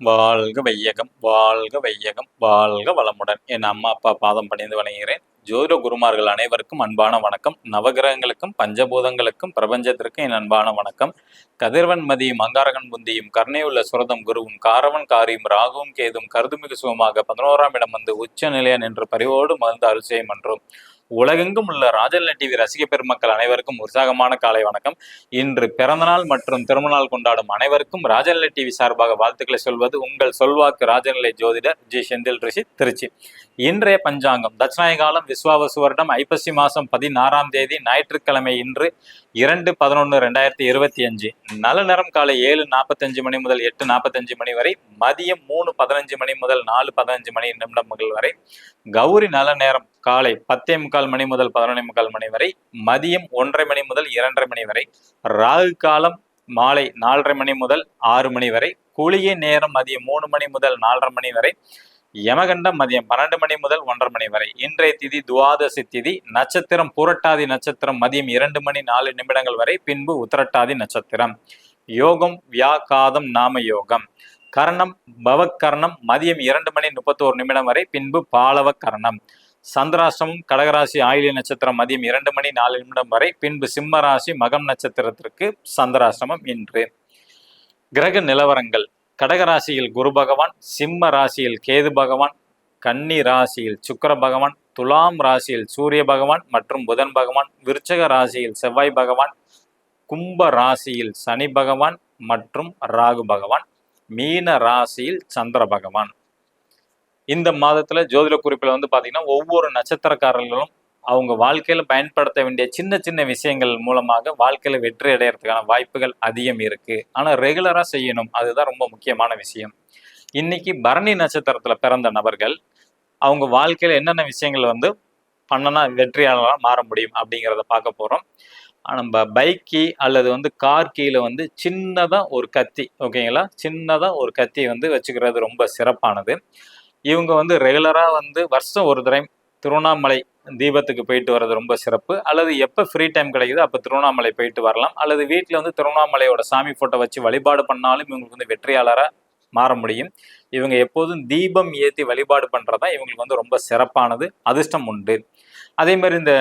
வாழ்க வையகம் வாழ்க வையகம் வாழ்க வளமுடன். என் அம்மா அப்பா பாதம் பணிந்து வணங்குகிறேன். ஜோதிட குருமார்கள் அனைவருக்கும் அன்பான வணக்கம். நவகிரகங்களுக்கும் பஞ்சபூதங்களுக்கும் பிரபஞ்சத்திற்கும் என் அன்பான வணக்கம். கதிர்வன் மதியும் அங்காரகன் புந்தியும் கர்ணையுள்ள சுரதம் குருவும் காரவன் காரியும் ராகுவும் கேதும் கருதுமிகு சுகமாக பதினோராம் இடம் வந்து உச்ச நிலையம் என்று பரிவோடு மகிழ்ந்து அருள் செய்யும் என்றும் உலகெங்கும் உள்ள ராஜல்ல டிவி ரசிக பெருமக்கள் அனைவருக்கும் உற்சாகமான காலை வணக்கம். இன்று பிறந்தநாள் மற்றும் திருமணநாள் கொண்டாடும் அனைவருக்கும் ராஜநிலை டிவி சார்பாக வாழ்த்துக்களை சொல்வது உங்கள் சொல்வாக்கு ராஜநிலை ஜோதிடர் ஜி. செந்தில் ரிஷி திருச்சி. இன்றைய பஞ்சாங்கம் தட்சிணாய காலம் விஸ்வாவசு வருடம் ஐப்பசி மாதம் பதினாறாம் தேதி ஞாயிற்றுக்கிழமை இன்று இரண்டு பதினொன்று ரெண்டாயிரத்தி இருபத்தி அஞ்சு. நல்ல நேரம் காலை ஏழு நாற்பத்தஞ்சு மணி முதல் எட்டு நாற்பத்தஞ்சு மணி வரை மதியம் மூணு பதினஞ்சு மணி முதல் நாலு பதினஞ்சு மணி நிமிடங்கள் வரை கௌரி நல்ல நேரம் காலை பத்தே முக்கால் மணி முதல் பதினொன்னே முக்கால் மணி வரை மதியம் ஒன்றரை மணி முதல் இரண்டரை மணி வரை ராகு காலம் மாலை நாலரை மணி முதல் ஆறு மணி வரை குளிகை நேரம் மதியம் மூணு மணி முதல் நாலரை மணி வரை யமகண்டம் மதியம் பன்னெண்டு மணி முதல் ஒன்றரை மணி வரை. இன்றைய திதி துவாதசி திதி. நட்சத்திரம் புரட்டாதி நட்சத்திரம் மதியம் இரண்டு மணி நாலு நிமிடங்கள் வரை பின்பு உத்திரட்டாதி நட்சத்திரம். யோகம் வியாகாதம் நாம யோகம். கர்ணம் பவக்கர்ணம் மதியம் இரண்டு மணி முப்பத்தோரு நிமிடம் வரை பின்பு பாலவ கர்ணம் சந்திராசிரமம் கடகராசி ஆயிலி நட்சத்திரம் மதியம் இரண்டு மணி நாலு நிமிடம் வரை பின்பு சிம்ம ராசி மகம் நட்சத்திரத்திற்கு சந்திராசிரமம் இன்று. கிரக நிலவரங்கள். கடகராசியில் குரு பகவான் சிம்ம ராசியில் கேது பகவான் கன்னி ராசியில் சுக்கிர பகவான் துலாம் ராசியில் சூரிய பகவான் மற்றும் புதன் பகவான் விருச்சக ராசியில் செவ்வாய் பகவான் கும்ப ராசியில் சனி பகவான் மற்றும் ராகு பகவான் மீன ராசியில் சந்திர பகவான். இந்த மாதத்துல ஜோதிட குறிப்பில் வந்து பார்த்தீங்கன்னா ஒவ்வொரு நட்சத்திரக்காரர்களும் அவங்க வாழ்க்கையில் பயன்படுத்த வேண்டிய சின்ன சின்ன விஷயங்கள் மூலமாக வாழ்க்கையில் வெற்றி அடையறதுக்கான வாய்ப்புகள் அதிகம் இருக்கு. ஆனால் ரெகுலராக செய்யணும். அதுதான் ரொம்ப முக்கியமான விஷயம். இன்னைக்கு பரணி நட்சத்திரத்தில் பிறந்த நபர்கள் அவங்க வாழ்க்கையில் என்னென்ன விஷயங்கள் வந்து பண்ணனா வெற்றியாளராக மாற முடியும் அப்படிங்கிறத பார்க்க போகிறோம் நம்ம பைக் கீ அல்லது வந்து கார் கீழே வந்து சின்னதாக ஒரு கத்தி ஓகேங்களா சின்னதாக ஒரு கத்தி வந்து வச்சுக்கிறது ரொம்ப சிறப்பானது. இவங்க வந்து ரெகுலராக வந்து வருஷம் ஒரு தடவை திருவண்ணாமலை தீபத்துக்கு போயிட்டு வர்றது ரொம்ப சிறப்பு. அல்லது எப்போ ஃப்ரீ டைம் கிடைக்குதோ அப்போ திருவண்ணாமலை போயிட்டு வரலாம். அல்லது வீட்டில் வந்து திருவண்ணாமலையோட சாமி ஃபோட்டோ வச்சு வழிபாடு பண்ணாலும் இவங்களுக்கு வந்து வெற்றியாளராக மாற முடியும். இவங்க எப்போதும் தீபம் ஏற்றி வழிபாடு பண்ணுறதா இவங்களுக்கு வந்து ரொம்ப சிறப்பானது அதிர்ஷ்டம் உண்டு. அதே மாதிரி இந்த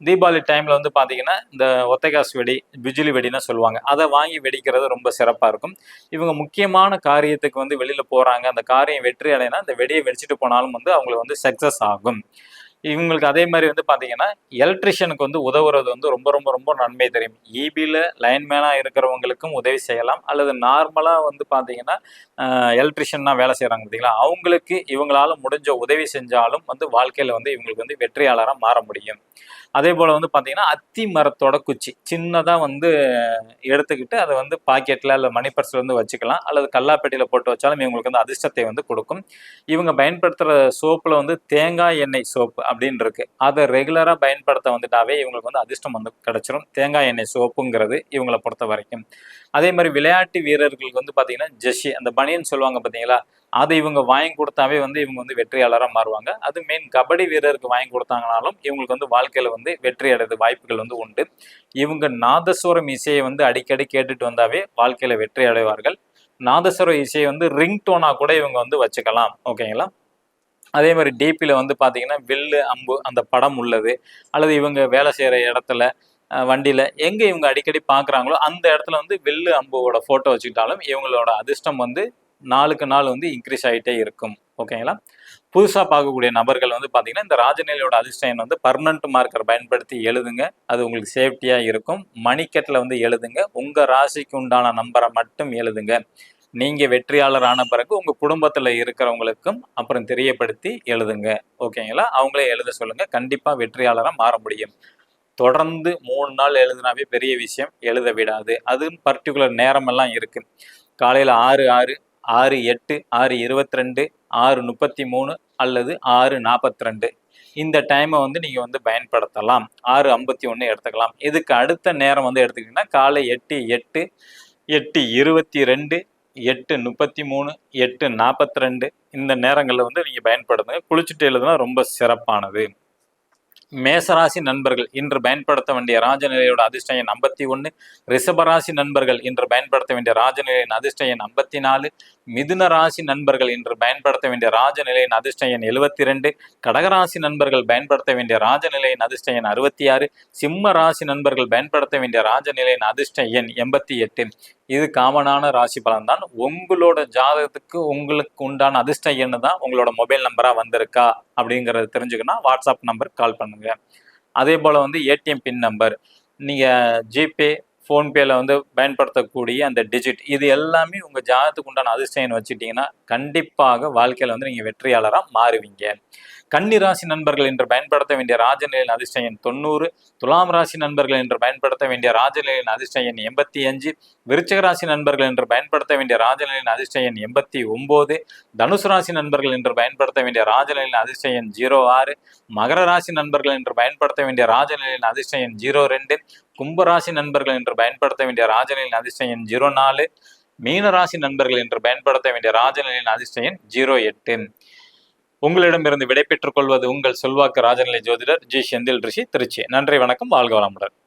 தீபாவளி டைமில் வந்து பார்த்தீங்கன்னா இந்த ஒத்தைக்காசு வெடி பிஜிலி வெடின்னு சொல்லுவாங்க. அதை வாங்கி வெடிக்கிறது ரொம்ப சிறப்பாக இருக்கும். இவங்க முக்கியமான காரியத்துக்கு வந்து வெளியில் போகிறாங்க அந்த காரியம் வெற்றி அடையினா அந்த வெடியை வெடிச்சிட்டு போனாலும் வந்து அவங்களுக்கு வந்து சக்ஸஸ் ஆகும். இவங்களுக்கு அதே மாதிரி வந்து பார்த்தீங்கன்னா எலக்ட்ரிஷியனுக்கு வந்து உதவுறது வந்து ரொம்ப ரொம்ப ரொம்ப நன்மை தெரியும். இபியில் லைன்மேனாக இருக்கிறவங்களுக்கும் உதவி செய்யலாம். அல்லது நார்மலாக வந்து பார்த்தீங்கன்னா எலக்ட்ரிஷியன்னா வேலை செய்கிறாங்க பார்த்தீங்களா அவங்களுக்கு இவங்களால முடிஞ்ச உதவி செஞ்சாலும் வந்து வாழ்க்கையில் வந்து இவங்களுக்கு வந்து வெற்றியாளராக மாற முடியும். அதே போல் வந்து பார்த்தீங்கன்னா அத்தி மரத்தோட குச்சி. சின்னதாக வந்து எடுத்துக்கிட்டு அதை வந்து பாக்கெட்டில் இல்லை மணி பர்ஸில் வந்து வச்சுக்கலாம். அல்லது கல்லாப்பெட்டியில் போட்டு வச்சாலும் இவங்களுக்கு வந்து அதிர்ஷ்டத்தை வந்து கொடுக்கும். இவங்க பயன்படுத்துகிற சோப்பில் வந்து தேங்காய் எண்ணெய் சோப்பு அப்படின்னு இருக்கு. அதை ரெகுலராக பயன்படுத்த வந்துட்டாவே இவங்களுக்கு வந்து அதிர்ஷ்டம் வந்து கிடச்சிரும். தேங்காய் எண்ணெய் சோப்புங்கிறது இவங்களை பொறுத்த வரைக்கும் அதே மாதிரி விளையாட்டு வீரர்களுக்கு வந்து பார்த்தீங்கன்னா ஜெஷி அந்த பனியன் சொல்லுவாங்க பார்த்தீங்களா அதை இவங்க வாங்கி கொடுத்தாவே வந்து இவங்க வந்து வெற்றியாளராக மாறுவாங்க. அது மெயின் கபடி வீரருக்கு வாங்கி கொடுத்தாங்கனாலும் இவங்களுக்கு வந்து வாழ்க்கையில் வந்து வெற்றி அடைறது வாய்ப்புகள் வந்து உண்டு. இவங்க நாதஸ்வரம் இசையை வந்து அடிக்கடி கேட்டுட்டு வந்தாவே வாழ்க்கையில் வெற்றி அடைவார்கள். நாதஸ்வர இசையை வந்து ரிங் டோனாக கூட இவங்க வந்து வச்சுக்கலாம். ஓகேங்களா? அதே மாதிரி டிபியில் வந்து பார்த்தீங்கன்னா வில்லு அம்பு அந்த படம் உள்ளது. அல்லது இவங்க வேலை செய்கிற இடத்துல வண்டியில் எங்கே இவங்க அடிக்கடி பார்க்குறாங்களோ அந்த இடத்துல வந்து வில்லு அம்புவோட ஃபோட்டோ வச்சுக்கிட்டாலும் இவங்களோட அதிர்ஷ்டம் வந்து நாளுக்கு நாள் வந்து இன்க்ரீஸ் ஆகிட்டே இருக்கும். ஓகேங்களா புதுசாக பார்க்கக்கூடிய நபர்கள் வந்து பார்த்தீங்கன்னா இந்த ராஜநிலையோட அதிர்ஷ்டம் வந்து பர்மனண்ட் மார்க்கர் பயன்படுத்தி எழுதுங்க. அது உங்களுக்கு சேஃப்டியாக இருக்கும். மணிக்கட்டில் வந்து எழுதுங்க. உங்கள் ராசிக்கு உண்டான நம்பரை மட்டும் எழுதுங்க. நீங்கள் வெற்றியாளர் ஆன பிறகு உங்கள் குடும்பத்தில் இருக்கிறவங்களுக்கும் அப்புறம் தெரியப்படுத்தி எழுதுங்க. ஓகேங்களா அவங்களே எழுத சொல்லுங்கள் கண்டிப்பாக வெற்றியாளராக மாற முடியும். தொடர்ந்து மூணு நாள் எழுதுனாவே பெரிய விஷயம் எழுத விடாது. அதுவும் பர்டிகுலர் நேரமெல்லாம் இருக்குது காலையில் ஆறு ஆறு ஆறு எட்டு ஆறு இருபத்தி ரெண்டு ஆறு முப்பத்தி மூணு அல்லது ஆறு நாற்பத்தி ரெண்டு இந்த டைமை வந்து நீங்கள் வந்து பயன்படுத்தலாம். ஆறு ஐம்பத்தி ஒன்று எடுத்துக்கலாம். இதுக்கு அடுத்த நேரம் வந்து எடுத்துக்கிட்டிங்கன்னா காலை எட்டு எட்டு எட்டு இருபத்தி ரெண்டு எட்டு முப்பத்தி மூணு எட்டு நாற்பத்தி ரெண்டு இந்த நேரங்களில் வந்து நீங்கள் பயன்படுத்துங்க. குளிச்சுட்டு எழுதுனா ரொம்ப சிறப்பானது. மேசராசி நண்பர்கள் இன்று பயன்படுத்த வேண்டிய ராஜநிலையோட அதிர்ஷ்ட எண் ஐம்பத்தி ஒன்று ரிஷபராசி நண்பர்கள் இன்று பயன்படுத்த வேண்டிய ராஜநிலையின் அதிர்ஷ்ட எண் ஐம்பத்தி நாலு. மிதுன ராசி நண்பர்கள் இன்று பயன்படுத்த வேண்டிய ராஜநிலையின் அதிர்ஷ்ட எண் எழுபத்தி ரெண்டு. கடகராசி நண்பர்கள் பயன்படுத்த வேண்டிய ராஜநிலையின் அதிர்ஷ்ட எண் அறுபத்தி ஆறு. சிம்ம ராசி நண்பர்கள் பயன்படுத்த வேண்டிய ராஜநிலையின் அதிர்ஷ்ட எண் எண்பத்தி எட்டு. இது காமனான ராசி பலன் தான் உங்களோட ஜாதகத்துக்கு உங்களுக்கு உண்டான அதிர்ஷ்டம் என்ன தான் உங்களோட மொபைல் நம்பரா வந்திருக்கா? அப்படிங்கறத தெரிஞ்சுக்கணும் வாட்ஸ்அப் நம்பருக்கு கால் பண்ணுங்க. அதே போல வந்து ஏடிஎம் பின் நம்பர். நீங்க ஜிபே ஃபோன்பேல வந்து பயன்படுத்தக்கூடிய அந்த டிஜிட் இது எல்லாமே உங்க ஜாதகத்துக்கு உண்டான அதிர்ஷ்டம் எண் வச்சுட்டீங்கன்னா கண்டிப்பாக வாழ்க்கையில வந்து நீங்க வெற்றியாளராக மாறுவீங்க. கன்னி ராசி நண்பர்கள் என்று பயன்படுத்த வேண்டிய ராஜநிலையின் அதிர்ஷ்ட எண் தொண்ணூறு துலாம் ராசி நண்பர்கள் என்று பயன்படுத்த வேண்டிய ராஜநிலையின் அதிர்ஷ்ட எண் எண்பத்தி அஞ்சு விருச்சக ராசி நண்பர்கள் என்று பயன்படுத்த வேண்டிய ராஜநிலையின் அதிர்ஷ்ட எண் எண்பத்தி ஒன்பது தனுசு ராசி நண்பர்கள் என்று பயன்படுத்த வேண்டிய ராஜநிலையின் அதிர்ஷ்ட எண் ஜீரோ ஆறு மகர ராசி நண்பர்கள் என்று பயன்படுத்த வேண்டிய ராஜநிலையின் அதிர்ஷ்ட எண் ஜீரோ ரெண்டு கும்பராசி நண்பர்கள் என்று பயன்படுத்த வேண்டிய ராஜநிலையின் அதிர்ஷ்ட எண் ஜீரோ நாலு மீனராசி நண்பர்கள் என்று பயன்படுத்த வேண்டிய ராஜநிலையின் அதிர்ஷ்ட எண் ஜீரோ எட்டு. உங்களிடமிருந்து விடைபெற்றுக் கொள்வது உங்கள் செல்வாக்கு ராஜநிலை ஜோதிடர் ஜி செந்தில் ரிஷி திருச்சி. நன்றி வணக்கம். வாழ்க வளமுடன்.